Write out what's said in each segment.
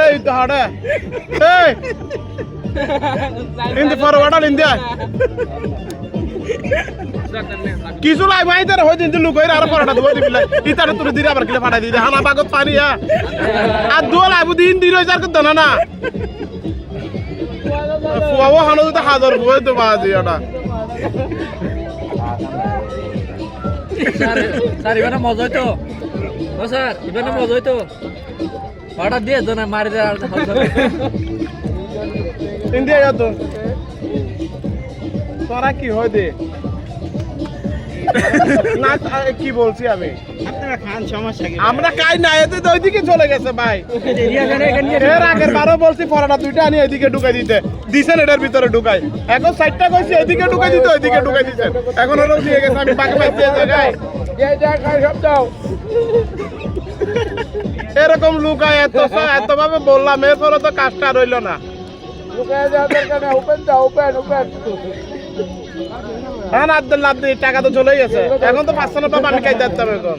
এই, তো হাড়ে এই। ইন্দি ফরওয়ার্ড ইন্দিয়া কিছু লাই ভাই তার হই দিন লুক হইরা, আর পড়াটা দিব দিবিলাই ইতারে তুই দিরা আবার কিলে ফাটাই দিদে হানা বাগত পানি হ্যাঁ। আর দুয়া লাইবু দিন দিন হই যার কত না না। ফুয়াবো হানো তো হাজার বই তো বাজি ওটা। স্যার স্যার, ইবানে মজা হইতো। স্যার, ইবানে মজা হইতো। হঠাৎ দিয়ে তো না মারি দেয় আর ইন্ডিয়া তো। তোরা কি হয় দে? না কি বলছি আমি? সমস্যা আমরা কাই না এতে তো ওইদিকে চলে গেছে ভাই। এর আগের বারো বলছি ফরাটা দুইটা আনি এদিকে ঢুকাই দিতে। দিছেন এটার ভিতরে ঢুকাই। এখন সাইডটা কইছি এদিকে ঢুকাই দিতে ওইদিকে ঢুকাই দিছেন। এখন ওরা দিয়ে গেছে আমি বাকি পাইছি এই জায়গায়। এরকম লুকায় এত এত ভাবে বললাম এরপরে তো কাজটা রইল না। হ্যাঁ না আব্দুল লাভ টাকা তো চলেই গেছে। এখন তো পাঁচশো না পাবো আমি খাইতে পারতাম এখন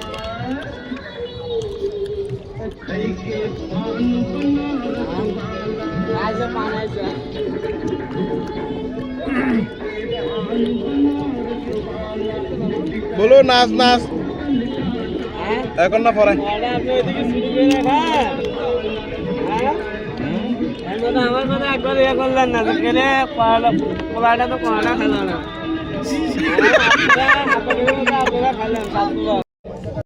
বলো, নাচ নাচ। এখন না পরে? আমার কথা একবার ইয়ে করলেন না গেলে পোলাটা তো কোয়াটা